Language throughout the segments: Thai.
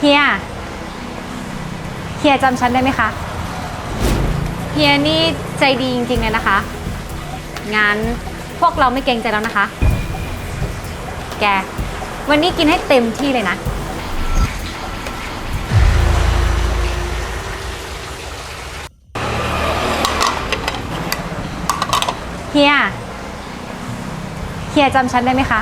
เฮีย เฮียจำฉันได้ไหมคะ เฮียนี่ใจดีจริงๆเลยนะคะ งั้นพวกเราไม่เกรงใจแล้วนะคะ แก วันนี้กินให้เต็มที่เลยนะ เฮีย เฮียจำฉันได้ไหมคะ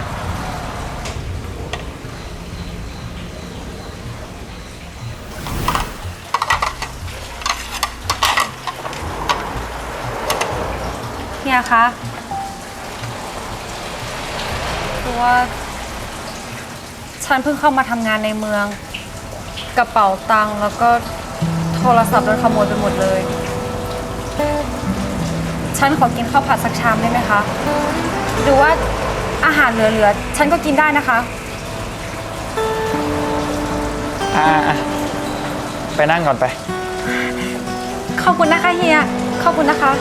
เฮียคะ คือว่า ฉันเพิ่งเข้ามาทำงานในเมือง กระเป๋าตังค์แล้วก็โทรศัพท์โดนขโมยไปหมดเลย ฉันขอกินข้าวผัดสักชามได้ไหมคะ หรือว่าอาหารเหลือๆ ฉันก็กินได้นะคะ อ่าอะไปนั่งก่อนไป ขอบคุณนะคะเฮีย ขอบคุณนะคะ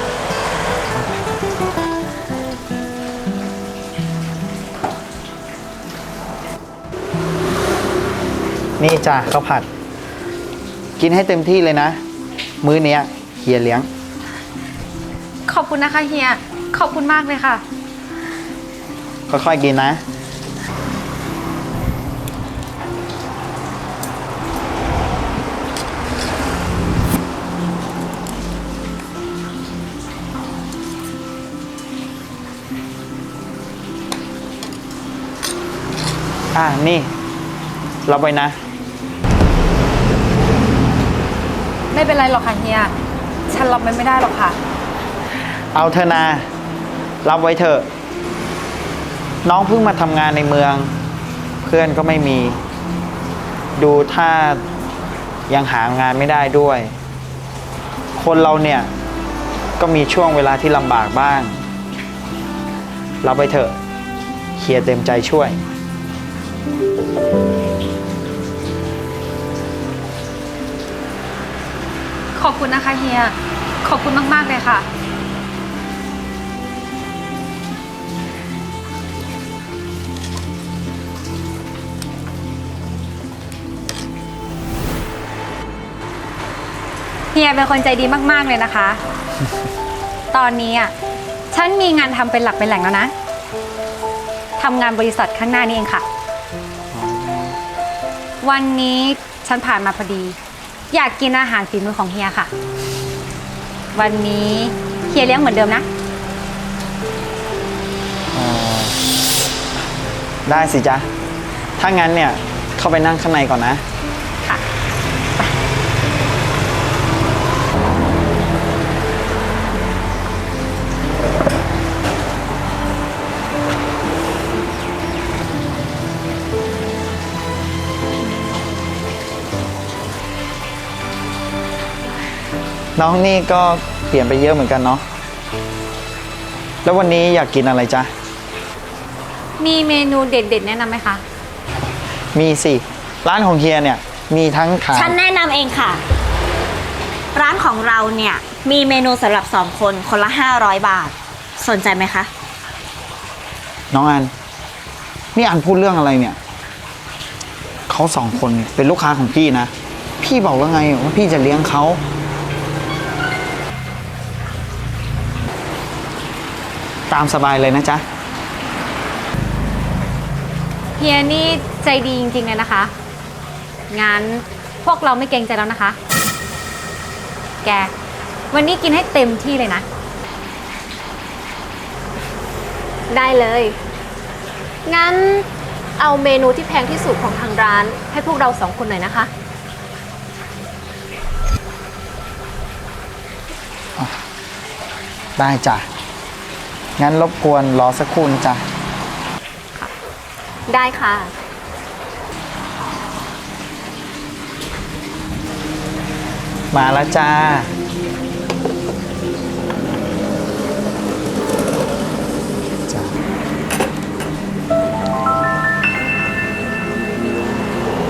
นี่จ้ะข้าวผัด กินให้เต็มที่เลยนะ มื้อเนี้ยเฮียเลี้ยง ขอบคุณนะคะเฮีย ขอบคุณมากเลยค่ะ ค่อยๆกินนะ อ่านี่ รับไว้นะ ไม่เป็นไรหรอกค่ะเฮีย ฉันรับมันไม่ได้หรอกค่ะ เอาเธอนา รับไว้เถอะ น้องเพิ่งมาทำงานในเมือง เพื่อนก็ไม่มี ดูถ้ายังหางานไม่ได้ด้วย คนเราเนี่ย ก็มีช่วงเวลาที่ลำบากบ้าง รับไว้เถอะ เคลียร์เต็มใจช่วย ขอบคุณนะคะเฮีย ขอบคุณมาก ๆ เลยค่ะ เฮียเป็นคนใจดีมาก ๆ เลยนะคะ ตอนนี้อะ ฉันมีงานทำเป็นหลักเป็นแหล่งแล้วนะ ทำงานบริษัทข้างหน้านี่เองค่ะ วันนี้ฉันผ่านมาพอดี อยากกินอาหารฝีมือของเฮียค่ะ วันนี้เฮียเลี้ยงเหมือนเดิมนะได้สิจ๊ะ ถ้างั้นเนี่ย เข้าไปนั่งข้างในก่อนนะค่ะ น้องนี่ก็เปลี่ยนไปเยอะเหมือนกันเนาะแล้ววันนี้อยากกินอะไรจ๊ะ มีเมนูเด็ดๆแนะนำไหมคะ มีสิ ร้านของเฮียเนี่ยมีทั้งขาฉันแนะนำเองค่ะ ร้านของเราเนี่ย มีเมนูสำหรับสองคนคนละ 500 บาท สนใจไหมคะ น้องอัน นี่อันพูดเรื่องอะไรเนี่ย เขาสองคนเนี่ยเป็นลูกค้าของพี่นะ พี่บอกแล้วไงว่าพี่จะเลี้ยงเขา ตามสบายเลยนะจ๊ะ เฮียนี่ใจดีจริงๆเลยนะคะ งั้นพวกเราไม่เกรงใจแล้วนะคะ แก วันนี้กินให้เต็มที่เลยนะ ได้เลย งั้นเอาเมนูที่แพงที่สุดของทางร้าน ให้พวกเราสองคนหน่อยนะคะ ได้จ้ะ งั้นรบกวนรอสักครู่นะจ๊ะ ได้ค่ะ มาแล้วจ้าจ้า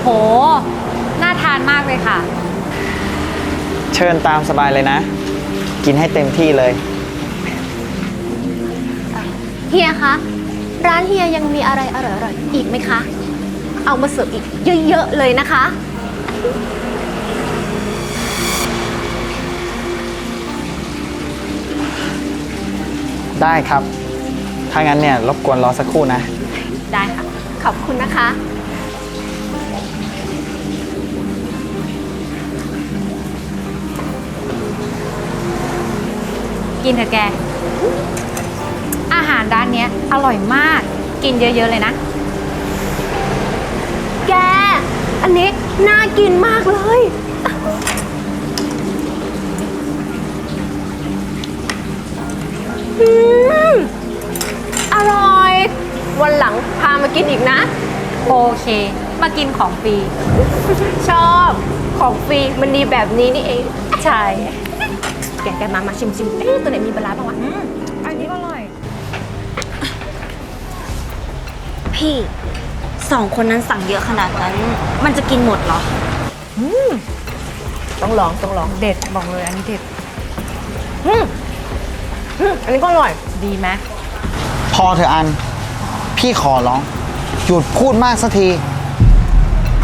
โห น่าทานมากเลยค่ะ เชิญตามสบายเลยนะ กินให้เต็มที่เลย เฮียคะ ร้านเฮียยังมีอะไรอร่อยๆอีกไหมคะ เอามาเสิร์ฟอีกเยอะๆเลยนะคะ ได้ครับ ถ้างั้นเนี่ยรบกวนรอสักครู่นะ ได้ค่ะ ขอบคุณนะคะ กินเถอะแกอาหา รร้านเนี้ยอร่อยมาก กินเยอะๆเลยนะ แก อันนี้น่ากินมากเลย อืม อร่อย วันหลังพามากินอีกนะ โอเค มากินของฟรี ชอบของฟรีมันดีแบบนี้นี่เอง ใช่ แกแกมา มาชิมชิมเอ๊ะตัวไหนมีปลาร้าบ้างวะ พี่สองคนนั้นสั่งเยอะขนาดนั้น มันจะกินหมดเหรอ ต้องลองต้องลองเด็ดบอกเลยอันนี้เด็ดอืมอืมอันนี้ก็อร่อย ดีไหมพอเถอะอัน พี่ขอร้อง หยุดพูดมากสักที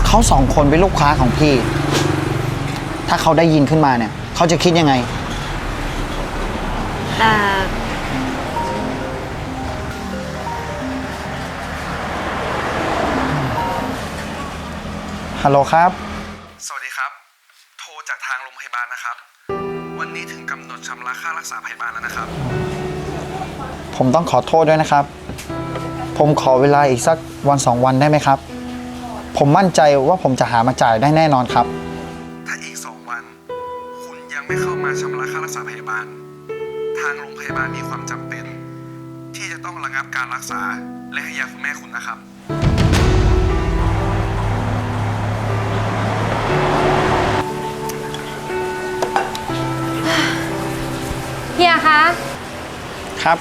เขาสองคนเป็นลูกค้าของพี่ ถ้าเขาได้ยินขึ้นมาเนี่ย เขาจะคิดยังไง แต่ ฮัลโหลครับ สวัสดีครับ โทรจากทางโรงพยาบาลนะครับ วันนี้ถึงกำหนดชำระค่ารักษาพยาบาลแล้วนะครับ ผมต้องขอโทษด้วยนะครับ ผมขอเวลาอีกสักวันสองวันได้ไหมครับ ผมมั่นใจว่าผมจะหามาจ่ายได้แน่นอนครับ ถ้าอีก2วัน คุณยังไม่เข้ามาชำระค่ารักษาพยาบาล ทางโรงพยาบาลมีความจำเป็น ที่จะต้องระงับการรักษาและให้ยาคุณแม่คุณนะครับ ฮียคะครับ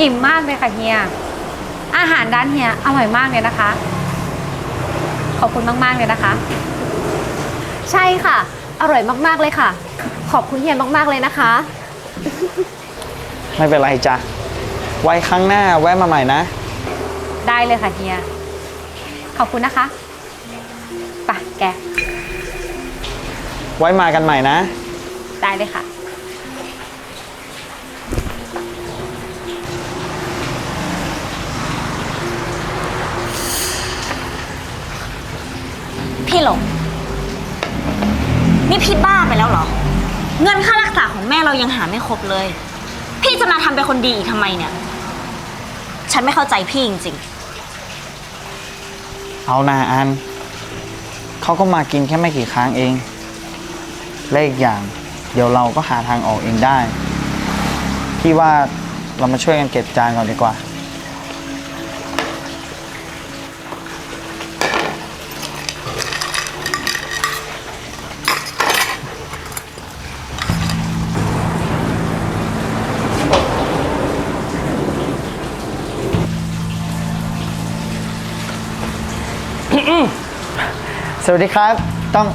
อิ่มมากเลยค่ะเฮีย อาหารร้านเฮียอร่อยมากเลยนะคะ ขอบคุณมากๆเลยนะคะ ใช่ค่ะ อร่อยมากๆเลยค่ะ ขอบคุณเฮียมากๆเลยนะคะ ไม่เป็นไรจ้ะไว้ครั้งหน้าแวะมาใหม่นะ ได้เลยค่ะเฮีย ขอบคุณนะคะไป แก ไว้มากันใหม่นะ ได้เลยค่ะ พี่หลง นี่พี่บ้าไปแล้วเหรอ เงินค่ารักษาของแม่เรายังหาไม่ครบเลย พี่จะมาทำเป็นคนดีอีกทำไมเนี่ย ฉันไม่เข้าใจพี่จริงเอานาอัน เขาก็มากินแค่ไม่กี่ครั้งเอง และอีกอย่าง เดี๋ยวเราก็หาทางออกเองได้ พี่ว่าเรามาช่วยกันเก็บจานก่อนดีกว่า วัสดีครับ ต้อง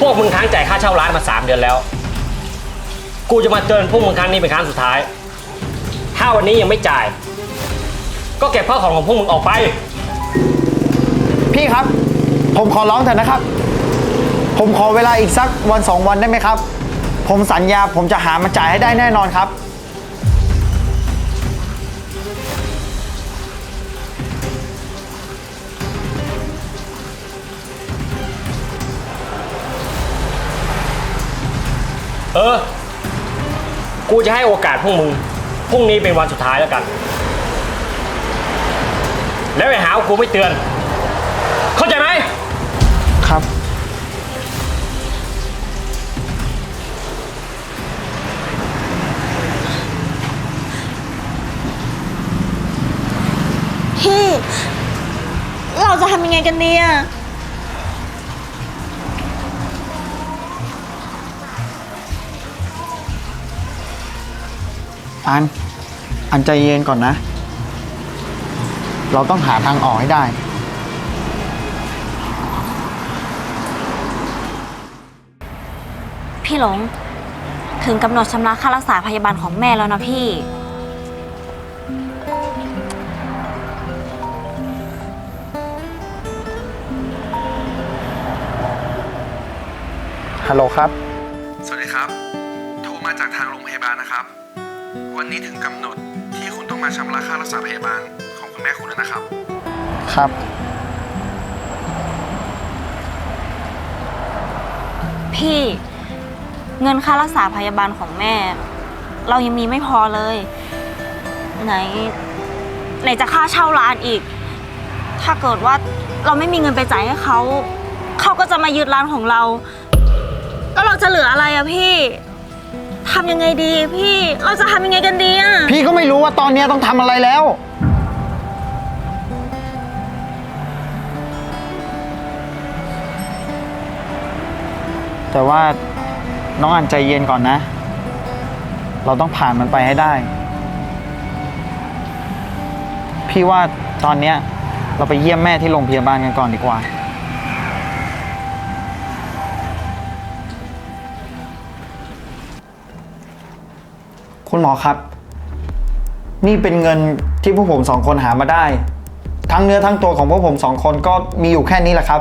พวกมึงค้างจ่ายค่าเช่าร้านมา 3 เดือนแล้ว กูจะมาเตือนพวกมึงครั้งนี้เป็นครั้งสุดท้าย ถ้าวันนี้ยังไม่จ่าย ก็เก็บข้าวของของพวกมึงออกไป พี่ครับ ผมขอร้องเถอะนะครับ ผมขอเวลาอีกสักวันสองวันได้ไหมครับ ผมสัญญาผมจะหามาจ่ายให้ได้แน่นอนครับ เออ กูจะให้โอกาสพวกมึง พรุ่งนี้เป็นวันสุดท้ายแล้วกัน แล้วไปหาว่ากูไม่เตือน เข้าใจไหม ครับๆพี่ เราจะทำยังไงกันเนี่ย อัน อันใจเย็นก่อนนะ เราต้องหาทางออกให้ได้ พี่หลง ถึงกำหนดชำระค่ารักษาพยาบาลของแม่แล้วนะพี่ ฮัลโหลครับ สวัสดีครับ โทรมาจากทางโรงพยาบาลนะครับ วันนี้ถึงกำหนดที่คุณต้องมาชำระค่ารักษาพยาบาลของคุณแม่คุณแล้วนะครับ ครับ พี่ เงินค่ารักษาพยาบาลของแม่ เรายังมีไม่พอเลย ไหน ไหนจะค่าเช่าร้านอีก ถ้าเกิดว่าเราไม่มีเงินไปจ่ายให้เขา เขาก็จะมายึดร้านของเรา แล้วเราจะเหลืออะไรอะพี่ ทำยังไงดีพี่เราจะทำยังไงกันดีอะพี่ก็ไม่รู้ว่าตอนเนี้ยต้องทำอะไรแล้ว แต่ว่าน้องอันใจเย็นก่อนนะ เราต้องผ่านมันไปให้ได้ พี่ว่าตอนเนี้ยเราไปเยี่ยมแม่ที่โรงพยาบาลกันก่อนดีกว่า คุณหมอครับ นี่เป็นเงินที่พวกผมสองคนหามาได้ ทั้งเนื้อทั้งตัวของพวกผมสองคนก็มีอยู่แค่นี้แหละครับ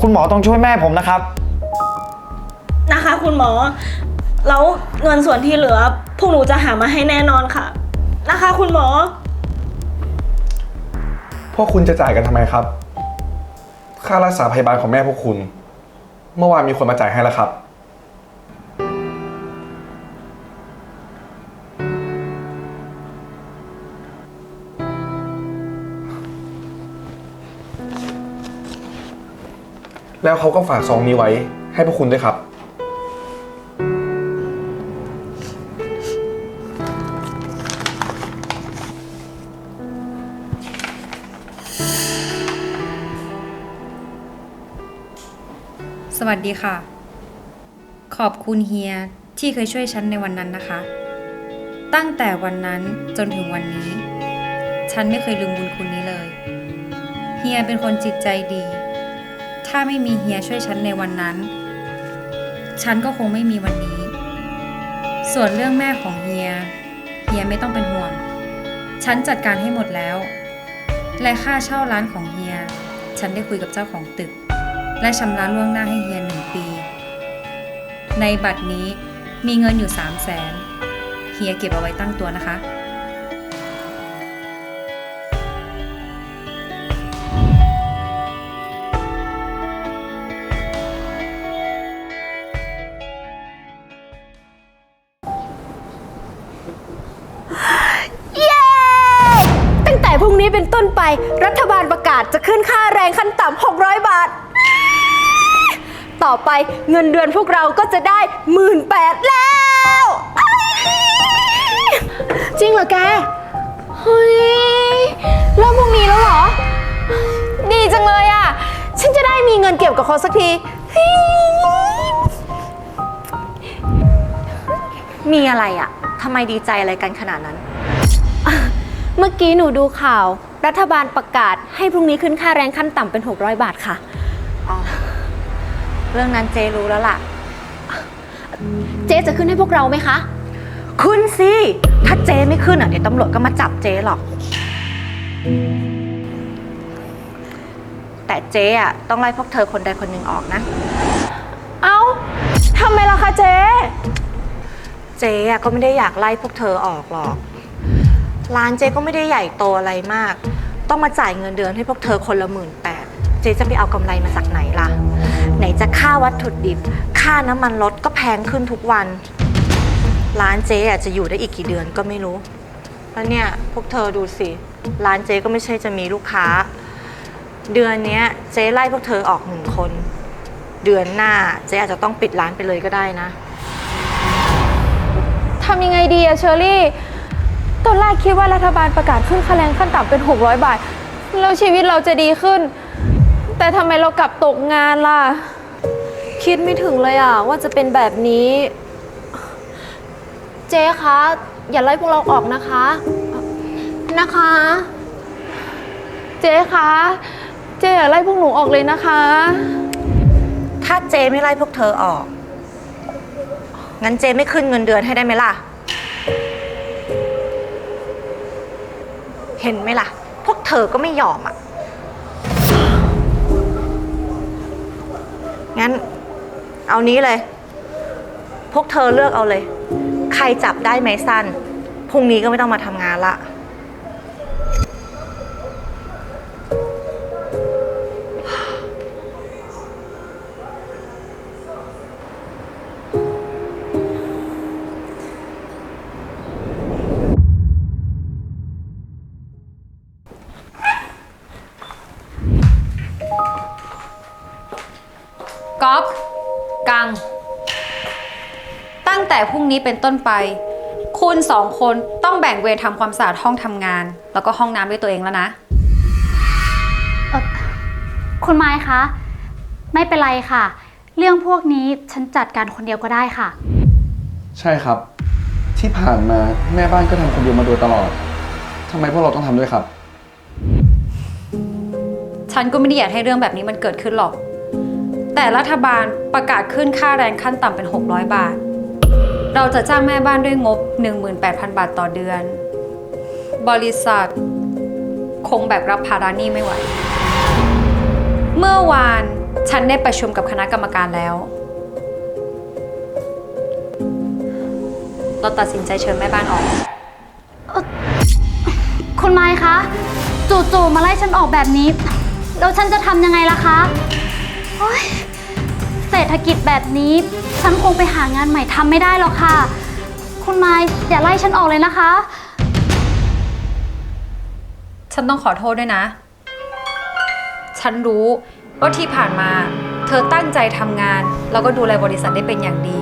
คุณหมอต้องช่วยแม่ผมนะครับ นะคะคุณหมอ แล้วเงินส่วนที่เหลือ พวกหนูจะหามาให้แน่นอนค่ะ นะคะ คุณหมอ พวกคุณจะจ่ายกันทำไมครับ ค่ารักษาพยาบาลของแม่พวกคุณ เมื่อวานมีคนมาจ่ายให้แล้วครับ แล้วเขาก็ฝากซองนี้ไว้ ให้พวกคุณด้วยครับ สวัสดีค่ะ ขอบคุณเฮียที่เคยช่วยฉันในวันนั้นนะคะ ตั้งแต่วันนั้นจนถึงวันนี้ ฉันไม่เคยลืมบุญคุณนี้เลย เฮียเป็นคนจิตใจดี ถ้าไม่มีเฮียช่วยฉันในวันนั้น ฉันก็คงไม่มีวันนี้ ส่วนเรื่องแม่ของเฮีย เฮียไม่ต้องเป็นห่วง ฉันจัดการให้หมดแล้ว และค่าเช่าร้านของเฮีย ฉันได้คุยกับเจ้าของตึก และชำระล่วงหน้าให้เฮียหนึ่งปี ในบัตรนี้มีเงินอยู่3 0 0แสนเฮียเก็บเอาไว้ตั้งตัวนะคะ ต้นไปรัฐบาลประกาศจะขึ้นค่าแรงขั้นต่ำ 600 บาท ต่อไปเงินเดือนพวกเราก็จะได้หมื่นแปดแล้ว จริงเหรอแก เฮ้ยเริ่มพรุ่งนี้แล้วเหรอ ดีจังเลยอะ ฉันจะได้มีเงินเก็บกับเขาสักที มีอะไรอะทำไมดีใจอะไรกันขนาดนั้น เมื่อกี้หนูดูข่าว รัฐบาลประกาศให้พรุ่งนี้ขึ้นค่าแรงขั้นต่ำเป็น 600 บาทค่ะ อ๋อ เรื่องนั้นเจรู้แล้วล่ะ เจ๊จะขึ้นให้พวกเราไหมคะ ขึ้นสิ ถ้าเจไม่ขึ้นอะเดี๋ยวตำรวจก็มาจับเจหรอก แต่เจอะต้องไล่พวกเธอคนใดคนหนึ่งออกนะ เอ้าทำไมล่ะคะเจ๊ เจ๊อะก็ไม่ได้อยากไล่พวกเธอออกหรอก ร้านเจ๊ก็ไม่ได้ใหญ่โตอะไรมาก ต้องมาจ่ายเงินเดือนให้พวกเธอคนละหมื่นแปดเจ๊จะไปเอากำไรมาจากไหนล่ะ ไหนจะค่าวัตถุดิบ ค่าน้ำมันรถก็แพงขึ้นทุกวัน ร้านเจ๊อะจะอยู่ได้อีกกี่เดือนก็ไม่รู้ แล้วเนี่ยพวกเธอดูสิ ร้านเจ๊ก็ไม่ใช่จะมีลูกค้า เดือนเนี้ยเจ๊ไล่พวกเธอออกหนึ่งคน เดือนหน้าเจ๊อาจจะต้องปิดร้านไปเลยก็ได้นะ ทำยังไงดีอะเชอรี่ ตอนแรกคิดว่ารัฐบาลประกาศขึ้นค่าแรงขั้นต่ำเป็น 600 บาท แล้วชีวิตเราจะดีขึ้น แต่ทำไมเรากลับตกงานล่ะ คิดไม่ถึงเลยอะ ว่าจะเป็นแบบนี้ เจ๊คะ อย่าไล่พวกเราออกนะคะ นะคะ เจ๊คะ เจ๊อย่าไล่พวกหนูออกเลยนะคะ ถ้าเจไม่ไล่พวกเธอออก งั้นเจ๊ไม่ขึ้นเงินเดือนให้ได้ไหมล่ะ เห็นไหมล่ะ พวกเธอก็ไม่ยอมอะ งั้น เอานี้เลย พวกเธอเลือกเอาเลย ใครจับได้ไม้สั้น พรุ่งนี้ก็ไม่ต้องมาทำงานละ นี้เป็นต้นไป คุณสองคนต้องแบ่งเวรทำความสะอาดห้องทำงาน แล้วก็ห้องน้ำด้วยตัวเองแล้วนะเอ่อคุณไม้คะ ไม่เป็นไรค่ะ เรื่องพวกนี้ฉันจัดการคนเดียวก็ได้ค่ะ ใช่ครับ ที่ผ่านมาแม่บ้านก็ทำคนเดียวมาโดยตลอดทำไมพวกเราต้องทำด้วยครับ ฉันก็ไม่ได้อยากให้เรื่องแบบนี้มันเกิดขึ้นหรอก แต่รัฐบาลประกาศขึ้นค่าแรงขั้นต่ำเป็น 600 บาท เราจะจ้างแม่บ้านด้วยงบ 18,000 บาทต่อเดือน บริษัท คงแบกรับภาระหนี้ไม่ไหว เมื่อวานฉันได้ประชุมกับคณะกรรมการแล้ว เราตัดสินใจเชิญแม่บ้านออก คุณไม้คะ จู่ๆมาไล่ฉันออกแบบนี้ แล้วฉันจะทำยังไงล่ะคะโอ๊ย เศรษฐกิจแบบนี้ ฉันคงไปหางานใหม่ทำไม่ได้หรอกค่ะ คุณไม้อย่าไล่ฉันออกเลยนะคะ ฉันต้องขอโทษด้วยนะ ฉันรู้ว่าที่ผ่านมา เธอตั้งใจทำงาน แล้วก็ดูแลบริษัทได้เป็นอย่างดี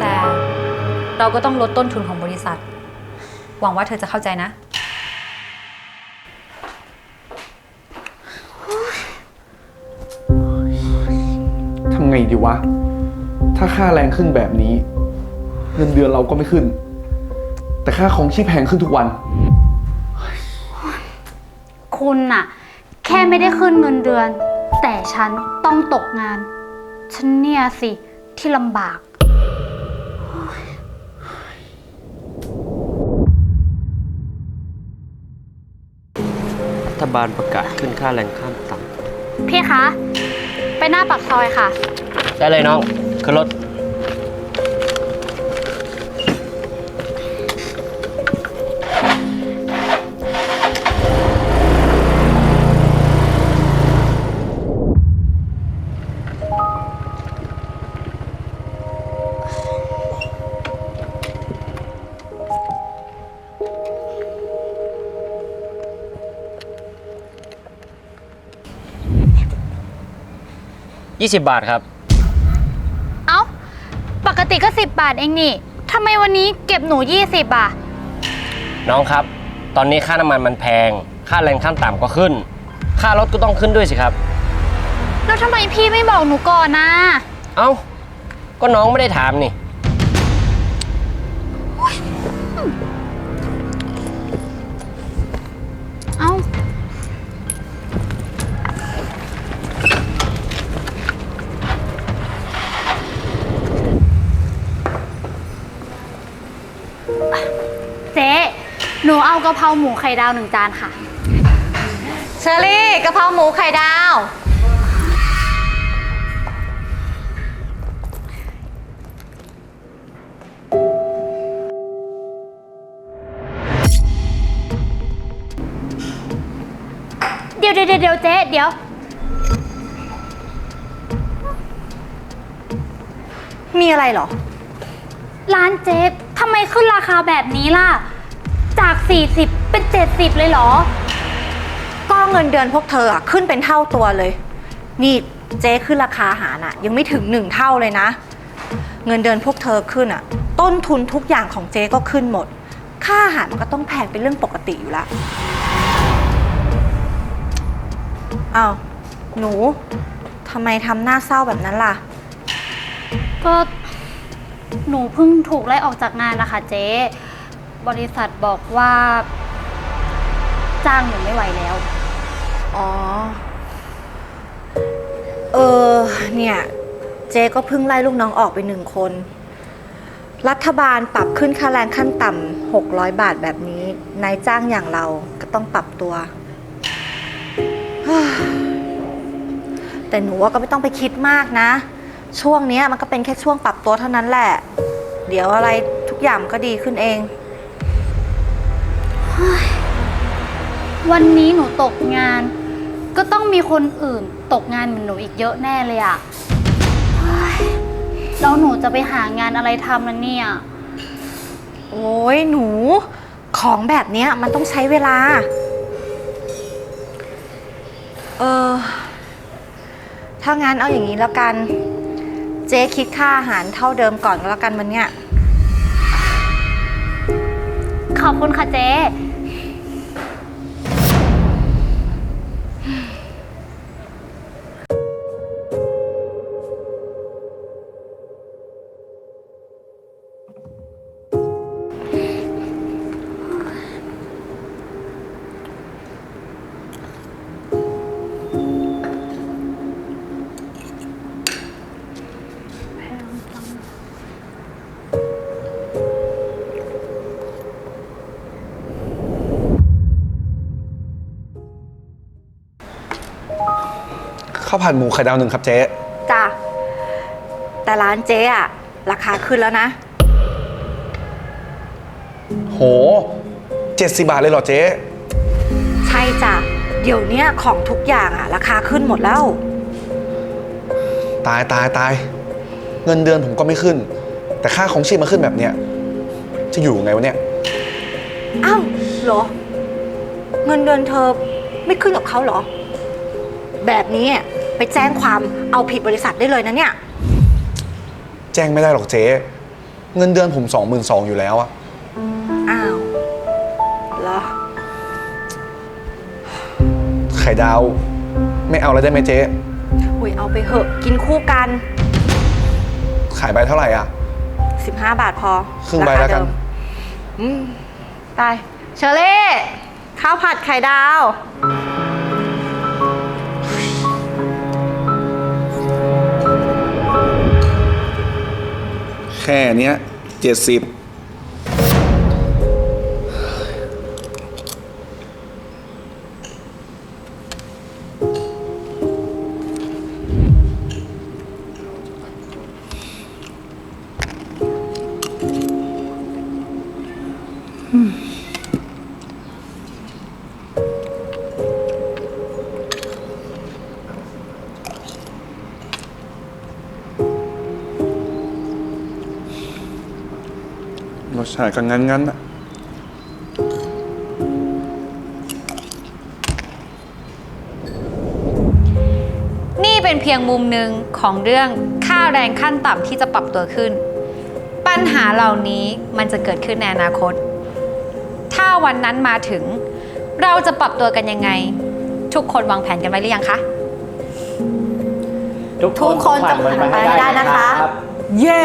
แต่เราก็ต้องลดต้นทุนของบริษัท หวังว่าเธอจะเข้าใจนะ งดีวะ ถ้าค่าแรงขึ้นแบบนี้ เงินเดือนเราก็ไม่ขึ้น แต่ค่าของชีพแพงขึ้นทุกวัน คุณน่ะ แค่ไม่ได้ขึ้นเงินเดือน แต่ฉันต้องตกงาน ฉันเนี่ยสิที่ลำบาก รัฐบาลประกาศขึ้นค่าแรงขั้นต่พี่คะ ไปหน้าปากซอยค่ะำ ได้เลยน้อง ขึ้นรถ 20 บาทครับ กติก็ 10 บาทเองนี่ทำไมวันนี้เก็บหนู 20อะ น้องครับ ตอนนี้ค่าน้ำมันมันแพง ค่าแรงขั้นต่ำก็ขึ้น ค่ารถก็ต้องขึ้นด้วยสิครับ แล้วทำไมพี่ไม่บอกหนูก่อนนะ เอ้า ก็น้องไม่ได้ถามนี่ะเพราหมูไข่ดาวหนึ่งจานค่ะ เชอรี่กะเพราหมูไข่ดาว เดี๋ยวเดี๋ยวเดี๋ยวเจ๊เดี๋ยว มีอะไรเหรอ ร้านเจ๊ทำไมขึ้นราคาแบบนี้ล่ะ จาก 40 เป็น 70 เลยเหรอ ก็เงินเดือนพวกเธออะขึ้นเป็นเท่าตัวเลย นี่เจ๊ขึ้นราคาอาหารอะยังไม่ถึงหนึ่งเท่าเลยนะ เงินเดือนพวกเธอขึ้นอะต้นทุนทุกอย่างของเจ๊ก็ขึ้นหมด ค่าอาหารมันก็ต้องแพงเป็นเรื่องปกติอยู่แล้วอ้าวหนูทำไมทำหน้าเศร้าแบบนั้นล่ะ ก็หนูเพิ่งถูกไล่ออกจากงานนะคะเจ๊ บริษัทบอกว่า จ้างหนูไม่ไหวแล้ว อ๋อ เออ เนี่ย เจ๊ก็เพิ่งไล่ลูกน้องออกไปหนึ่งคน รัฐบาลปรับขึ้นค่าแรงขั้นต่ำ600 บาทแบบนี้ นายจ้างอย่างเราก็ต้องปรับตัว แต่หนูว่าก็ไม่ต้องไปคิดมากนะ ช่วงเนี้ยมันก็เป็นแค่ช่วงปรับตัวเท่านั้นแหละ เดี๋ยวอะไรทุกอย่างมันก็ดีขึ้นเอง วันนี้หนูตกงาน ก็ต้องมีคนอื่นตกงานเหมือนหนูอีกเยอะแน่เลยอะเฮ้ยแล้วหนูจะไปหางานอะไรทำนะเนี่ย โอ้ยหนู ของแบบเนี้ยมันต้องใช้เวลา เออ ถ้างั้นเอาอย่างนี้แล้วกัน เจ๊คิดค่าอาหารเท่าเดิมก่อนก็แล้วกันวันเนี้ยขอบคุณค่ะเจ๊ ข้าวผัดหมูไข่ดาวหนึ่งครับเจ๊จ้ะแต่ร้านเจ๊อะราคาขึ้นแล้วนะ โหเจ็ดสิบาทเลยเหรอเจ๊ใช่จ้ะเดี๋ยวเนี้ยของทุกอย่างอะราคาขึ้นหมดแล้ว ตายตายตายเงินเดือนผมก็ไม่ขึ้น แต่ค่าของชีพมาขึ้นแบบเนี้ยจะอยู่ยังไงวะเนี่ยอ้าวเหรอ เงินเดือนเธอไม่ขึ้นกับเขาเหรอ แบบนี้อะ ไปแจ้งความเอาผิดบริษัทได้เลยนะเนี่ย แจ้งไม่ได้หรอกเจ๊เงินเดือนผมสองหมื่นสองอยู่แล้วอะอ้าวเหรอ ไข่ดาว ไม่เอาแล้วได้ไหมเจ๊อุ้ยเอาไปเหอะกินคู่กัน ขายใบเท่าไหร่อะ 15 บาทพอครึ่งใบแล้วกัน ราคาเดิมอืมไปเชอรี่ข้าวผัดไข่ดาว ค่เนี้ยเจ็ดสิบร สชาติก็งั้นงั้นๆอะนี่เป็นเพียงมุมหนึ่งของเรื่องค่าแรงขั้นต่ำที่จะปรับตัวขึ้น ปัญหาเหล่านี้มันจะเกิดขึ้นในอนาคต ถ้าวันนั้นมาถึง เราจะปรับตัวกันยังไง ทุกคนวางแผนกันไว้หรือยังคะ ทุกคนจะผ่านไปให้ได้นะคะ เย้